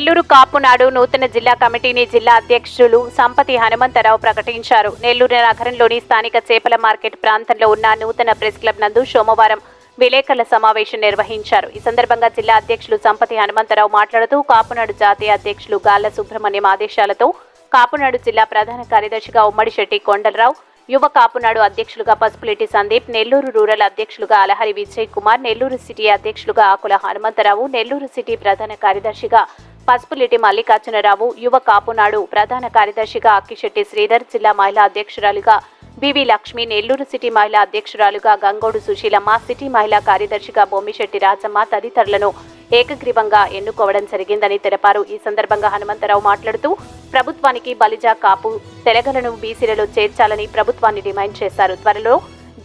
నెల్లూరు కాపునాడు నూతన జిల్లా కమిటీని జిల్లా అధ్యక్షులు సంపతి హనుమంతరావు ప్రకటించారు. నెల్లూరు నగరంలోని స్థానిక చేపల మార్కెట్ ప్రాంతంలో ఉన్న నూతన ప్రెస్ క్లబ్ నందు సోమవారం విలేకరుల సమావేశం నిర్వహించారు. ఈ సందర్భంగా జిల్లా అధ్యక్షులు సంపతి హనుమంతరావు మాట్లాడుతూ కాపునాడు జాతీయ అధ్యక్షులు గాల్ల సుబ్రహ్మణ్యం ఆదేశాలతో కాపునాడు జిల్లా ప్రధాన కార్యదర్శిగా ఉమ్మడి శెట్టి కొండలరావు యువ కాపునాడు అధ్యక్షులుగా పసుపులేటి సందీప్ నెల్లూరు రూరల్ అధ్యక్షులుగా అలహరి విజయ్ కుమార్ నెల్లూరు సిటీ అధ్యక్షులుగా ఆకుల హనుమంతరావు నెల్లూరు సిటీ ప్రధాన కార్యదర్శిగా పసుపులిటి మల్లికార్జునరావు యువ కాపునాడు ప్రధాన కార్యదర్శిగా అక్కిశెట్టి శ్రీధర్ జిల్లా మహిళా అధ్యక్షురాలుగా బివి లక్ష్మి నెల్లూరు సిటీ మహిళా అధ్యక్షురాలుగా గంగోడు సుశీలమ్మ సిటీ మహిళా కార్యదర్శిగా బొమ్మిశెట్టి రాజమ్మ తదితరులను ఏకగ్రీవంగా ఎన్నుకోవడం జరిగిందని తెలిపారు. ఈ సందర్భంగా హనుమంతరావు మాట్లాడుతూ ప్రభుత్వానికి బలిజా కాపు తెలగలను బీసీలలో చేర్చాలని ప్రభుత్వాన్ని డిమాండ్ చేశారు. త్వరలో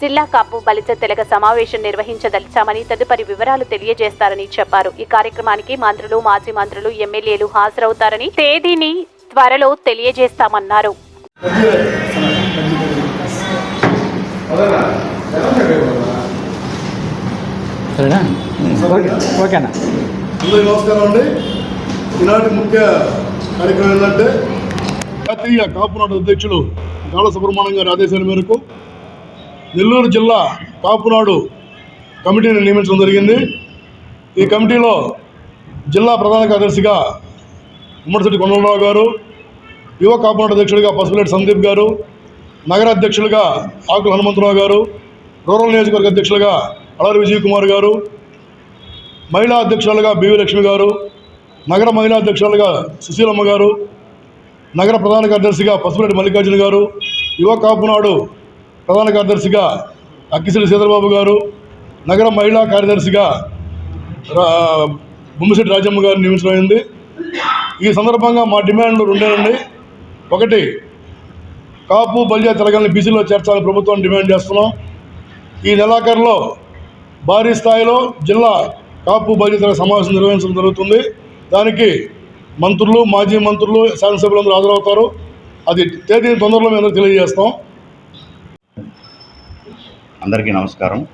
జిల్లా కాపు బలిజ తెలగ సమావేశం నిర్వహించదలిచామని తదుపరి వివరాలు తెలియజేస్తారని చెప్పారు. ఈ కార్యక్రమానికి మంత్రులు మాజీ మంత్రులు ఎమ్మెల్యేలు హాజరవుతారని తేదీని త్వరలో తెలియజేస్తామన్నారు. సరేనా? ఓకే ఓకేనా? అందరికీ నమస్కారం అండి. ఈనాటి ముఖ్య కార్యక్రమం ఏంటంటే జాతీయ కాపునాడు అధ్యక్షులు గాల సుబ్రహ్మణ్యం గారి ఆదేశాల మేరకు నెల్లూరు జిల్లా కాపునాడు కమిటీని నియమించడం జరిగింది. ఈ కమిటీలో జిల్లా ప్రధాన కార్యదర్శిగా ఉమ్మడిశెట్టి కొండలరావు గారు యువ కాపునాడు అధ్యక్షుడిగా పసుపులేటి సందీప్ గారు నగర అధ్యక్షులుగా ఆకుల హనుమంతరావు గారు రూరల్ నియోజకవర్గ అధ్యక్షులుగా అలరి విజయ్ కుమార్ గారు మహిళా అధ్యక్షులుగా బివి లక్ష్మి గారు నగర మహిళా అధ్యక్షులుగా సుశీలమ్మ గారు నగర ప్రధాన కార్యదర్శిగా పసుపులేటి మల్లికార్జున గారు యువ కాపునాడు ప్రధాన కార్యదర్శిగా అక్కిశెట్టి సీతాబాబు గారు నగర మహిళా కార్యదర్శిగా రా రాజమ్మ గారు నియమించడమైంది ఈ సందర్భంగా మా డిమాండ్లు రెండేనండి ఒకటి కాపు బల్జా తెలంగాణ బీసీలో చేర్చాలని ప్రభుత్వం డిమాండ్ చేస్తున్నాం. ఈ నెలాఖరులో భారీ స్థాయిలో జిల్లా కాపు బాధ్యతల సమావేశం నిర్వహించడం జరుగుతుంది. దానికి మంత్రులు మాజీ మంత్రులు శాసనసభ్యులందరూ హాజరవుతారు. అది తేదీని తొందరలో మేము తెలియజేస్తాం. అందరికీ నమస్కారం.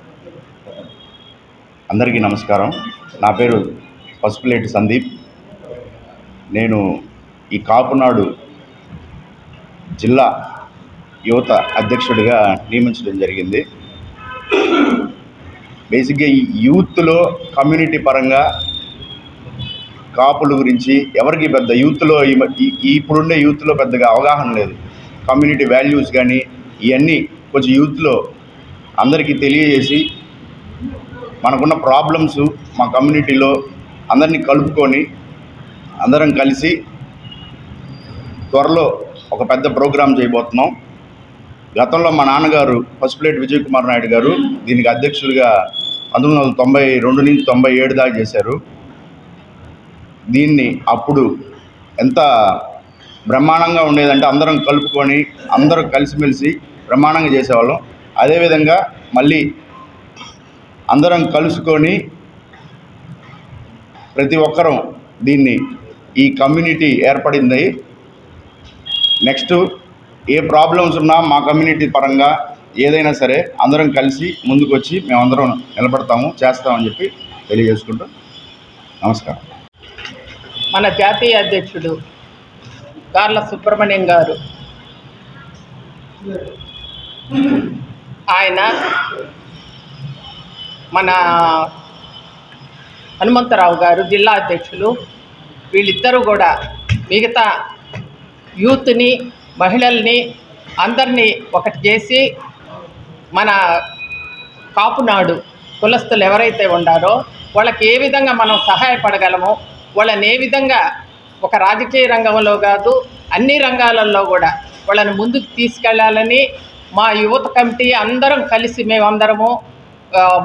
అందరికీ నమస్కారం. నా పేరు పసుపులేటి సందీప్. నేను ఈ కాపునాడు జిల్లా యువత అధ్యక్షుడిగా నియమించడం జరిగింది. బేసిక్గా ఈ యూత్లో కమ్యూనిటీ పరంగా కాపుల గురించి ఎవరికి పెద్ద యూత్లో ఈ ఇప్పుడుండే యూత్లో పెద్దగా అవగాహన లేదు. కమ్యూనిటీ వాల్యూస్ కానీ ఇవన్నీ కొంచెం యూత్లో అందరికీ తెలియజేసి మనకున్న ప్రాబ్లమ్స్ మా కమ్యూనిటీలో అందరినీ కలుపుకొని అందరం కలిసి త్వరలో ఒక పెద్ద ప్రోగ్రాం చేయబోతున్నాం. గతంలో మా నాన్నగారు పసుపులేటి విజయ్ కుమార్ నాయుడు గారు దీనికి అధ్యక్షులుగా పంతొమ్మిది వందల తొంభై రెండు నుంచి తొంభై ఏడు దాకా చేశారు. దీన్ని అప్పుడు ఎంత బ్రహ్మాండంగా ఉండేదంటే అందరం కలుపుకొని అందరం కలిసిమెలిసి బ్రహ్మాండంగా చేసేవాళ్ళం. అదేవిధంగా మళ్ళీ అందరం కలుసుకొని ప్రతి ఒక్కరం దీన్ని ఈ కమ్యూనిటీ ఏర్పడింది. నెక్స్ట్ ఏ ప్రాబ్లమ్స్ ఉన్నా మా కమ్యూనిటీ పరంగా ఏదైనా సరే అందరం కలిసి ముందుకొచ్చి మేమందరం నిలబడతాము చేస్తామని చెప్పి తెలియజేసుకుంటూ నమస్కారం. మన జాతీయ అధ్యక్షుడు కార్ల సుబ్రహ్మణ్యం గారు. ఆయన మన హనుమంతరావు గారు జిల్లా అధ్యక్షులు వీళ్ళిద్దరూ కూడా మిగతా యూత్ని మహిళల్ని అందరినీ ఒకటి చేసి మన కాపునాడు కులస్తులు ఎవరైతే ఉండారో వాళ్ళకి ఏ విధంగా మనం సహాయపడగలమో వాళ్ళని ఏ విధంగా ఒక రాజకీయ రంగంలో కాదు అన్ని రంగాలలో కూడా వాళ్ళని ముందుకు తీసుకెళ్ళాలని మా యువత కమిటీ అందరం కలిసి మేమందరము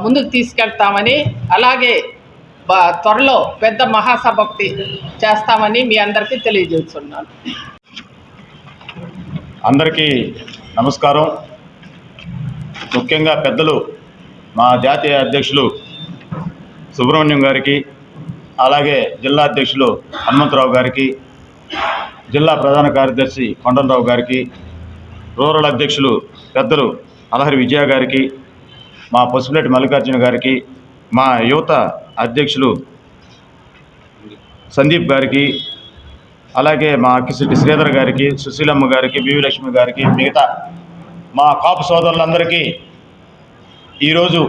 ముందుకు తీసుకెళ్తామని అలాగే త్వరలో పెద్ద మహాసభక్తి చేస్తామని మీ అందరికీ తెలియజేస్తున్నాను. అందరికీ నమస్కారం. ముఖ్యంగా పెద్దలు మా జాతీయ అధ్యక్షులు సుబ్రహ్మణ్యం గారికి అలాగే జిల్లా అధ్యక్షులు హనుమంతరావు గారికి జిల్లా ప్రధాన కార్యదర్శి కొండలరావు గారికి రూరల్ అధ్యక్షులు పెద్దలు అలహరి విజయ గారికి మా పసుపులేటి మల్లికార్జున గారికి మా యువత అధ్యక్షులు సందీప్ గారికి అలాగే మా అక్కిశెట్టి శ్రీధర్ గారికి సుశీలమ్మ గారికి బివిలక్ష్మి గారికి మిగతా మా కాపు సోదరులందరికీ ఈరోజు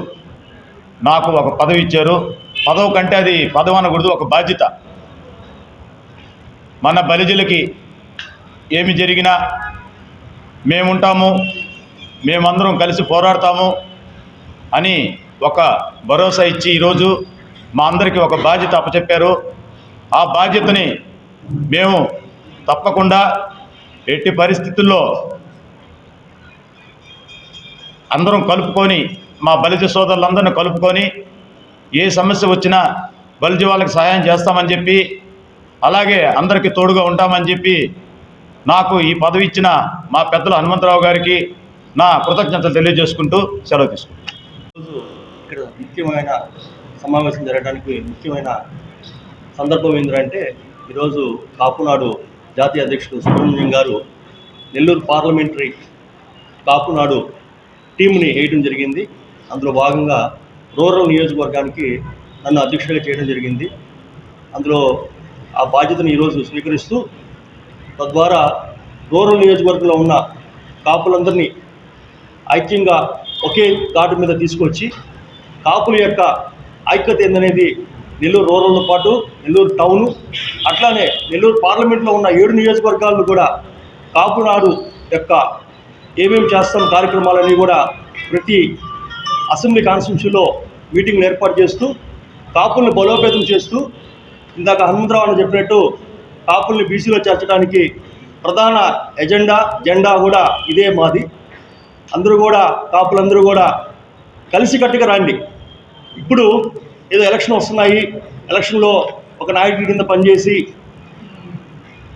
నాకు ఒక పదవి ఇచ్చారు. పదవి కంటే అది పదవి అనకూడదు ఒక బాధ్యత. మన బలిజలకి ఏమి జరిగినా మేముంటాము మేమందరం కలిసి పోరాడతాము అని ఒక భరోసా ఇచ్చి ఈరోజు మా అందరికీ ఒక బాధ్యత అప్పచెప్పారు. ఆ బాధ్యతని మేము తప్పకుండా ఎట్టి పరిస్థితుల్లో అందరం కలుపుకొని మా బలిజ సోదరులందరిని కలుపుకొని ఏ సమస్య వచ్చినా బలిజ వాళ్ళకి సహాయం చేస్తామని చెప్పి అలాగే అందరికీ తోడుగా ఉంటామని చెప్పి నాకు ఈ పదవి ఇచ్చిన మా పెద్దలు హనుమంతరావు గారికి నా కృతజ్ఞతలు తెలియజేసుకుంటూ సెలవు తీసుకుంటాను ఇక్కడ ముఖ్యమైన సమావేశం జరగడానికి ముఖ్యమైన సందర్భం ఏంటంటే ఈరోజు కాపునాడు జాతీయ అధ్యక్షుడు సుబ్రహ్మణ్యం గారు నెల్లూరు పార్లమెంటరీ కాపునాడు టీంని వేయడం జరిగింది. అందులో భాగంగా రూరల్ నియోజకవర్గానికి నన్ను అధ్యక్షుడిగా చేయడం జరిగింది. అందులో ఆ బాధ్యతను ఈరోజు స్వీకరిస్తూ తద్వారా దూరం నియోజకవర్గంలో ఉన్న కాపులందరినీ ఐక్యంగా ఒకే ఘాటు మీద తీసుకొచ్చి కాపుల యొక్క ఐక్యత ఏందనేది నెల్లూరు రూరల్తో పాటు నెల్లూరు టౌను అట్లానే నెల్లూరు పార్లమెంట్లో ఉన్న ఏడు నియోజకవర్గాలను కూడా కాపునాడు యొక్క ఏమేమి చేస్తాం కార్యక్రమాలన్నీ కూడా ప్రతి అసెంబ్లీ కాన్స్టిట్యూన్సీలో మీటింగ్లు ఏర్పాటు చేస్తూ కాపుల్ని బలోపేతం చేస్తూ ఇందాక హనుమంతరావు అని చెప్పినట్టు కాపుల్ని బీసీలో చేర్చడానికి ప్రధాన ఎజెండా జెండా కూడా ఇదే మాది. అందరూ కూడా కాపులందరూ కూడా కలిసికట్టుగా రండి. ఇప్పుడు ఏదో ఎలక్షన్ వస్తున్నాయి. ఎలక్షన్లో ఒక నాయకుడి కింద పనిచేసి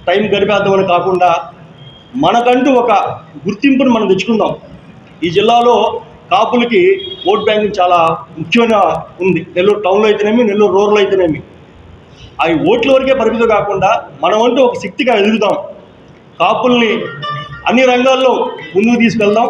టైం గడిపేద్దామని కాకుండా మనకంటూ ఒక గుర్తింపును మనం తెచ్చుకుందాం. ఈ జిల్లాలో కాపులకి ఓట్ బ్యాంకింగ్ చాలా ముఖ్యమైన ఉంది. నెల్లూరు టౌన్లో అయితేనేమి నెల్లూరు రూరల్ అయితేనేమి. అవి ఓట్ల వరకే పరిమితం కాకుండా మనమంటూ ఒక శక్తిగా ఎదుగుదాం. కాపుల్ని అన్ని రంగాల్లో ముందుకు తీసుకెళ్దాం.